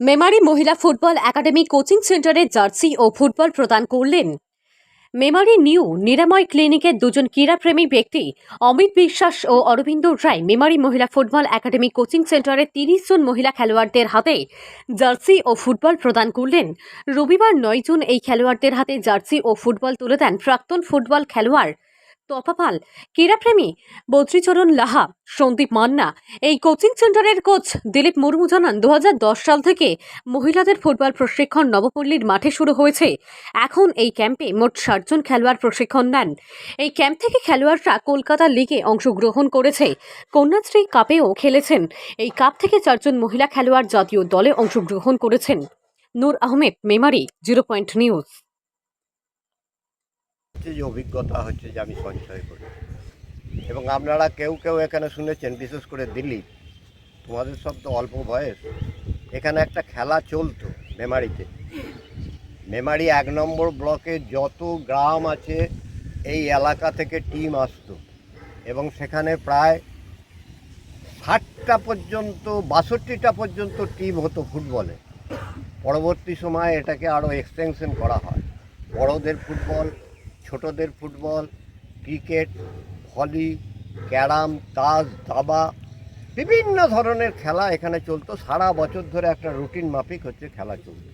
মেমারি মহিলা football academy coaching সেন্টারে jersey ও ফুটবল প্রদান করলেন। মেমারি নিউ নিরাময় ক্লিনিকের দুজন ক্রীড়াপ্রেমী ব্যক্তি, অমিত বিশ্বাস ও অরবিন্দ রায়, মেমারি মহিলা ফুটবল একাডেমি কোচিং সেন্টারে তিরিশ জন মহিলা খেলোয়াড়দের হাতে জার্সি ও ফুটবল প্রদান করলেন। রবিবার নয় জুন এই খেলোয়াড়দের হাতে জার্সি ও ফুটবল তুলে দেন প্রাক্তন ফুটবল খেলোয়াড় তপাপাল ক্রীড়াপ্রেমী বদ্রীচরণ লাহা, সন্দীপ মান্না, এই কোচিং সেন্টারের কোচ দিলীপ মুর্মু জানান দু হাজার দশ সাল থেকে মহিলাদের ফুটবল প্রশিক্ষণ নবপল্লীর মাঠে শুরু হয়েছে। এখন এই ক্যাম্পে মোট ষাটজন খেলোয়াড় প্রশিক্ষণ নেন। এই ক্যাম্প থেকে খেলোয়াড়রা কলকাতা লিগে অংশগ্রহণ করেছে। কন্যাশ্রী কাপেও খেলেছেন। এই কাপ থেকে চারজন মহিলা খেলোয়াড় জাতীয় দলে অংশগ্রহণ করেছেন। Noor Ahmed, Memari, zero point news. হচ্ছে যে অভিজ্ঞতা হচ্ছে যে আমি সঞ্চয় করি। এবং আপনারা কেউ কেউ এখানে শুনেছেন, বিশেষ করে দিল্লিপ তোমাদের সব তো অল্প বয়স। এখানে একটা খেলা চলতো মেমারিতে। মেমারি এক নম্বর ব্লকে যত গ্রাম আছে, এই এলাকা থেকে টিম আসতো। এবং সেখানে প্রায় ষাটটা পর্যন্ত, বাষট্টিটা পর্যন্ত টিম হতো ফুটবলে। পরবর্তী সময়ে এটাকে আরও এক্সটেনশন করা হয়। বড়দের ফুটবল ছোটদের ফুটবল, ক্রিকেট, ভলি, ক্যারাম তাস দাবা, বিভিন্ন ধরনের খেলা এখানে চলতো। সারা বছর ধরে একটা রুটিন মাফিক হচ্ছে খেলা চলতো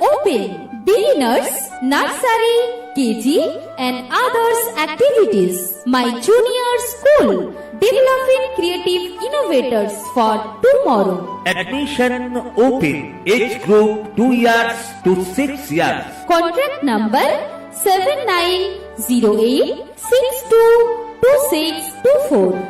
open beginners, nursery, KG and others activities. My junior school developing creative innovators for tomorrow. Admission open age group 2 years to 6 years. Contract number 7908622624.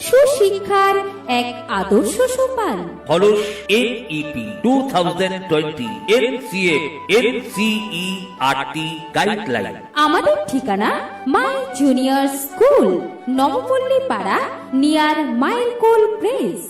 সুশিক্ষার এক আদর্শ সোপান। এনইপি টু থাউজেন্ড টোয়েন্টি এনসিএ এনসিই আরটি গাইডলাইন আমাদের ঠিকানা মাই junior school Nabapalli পাড়া near মাইলকোল press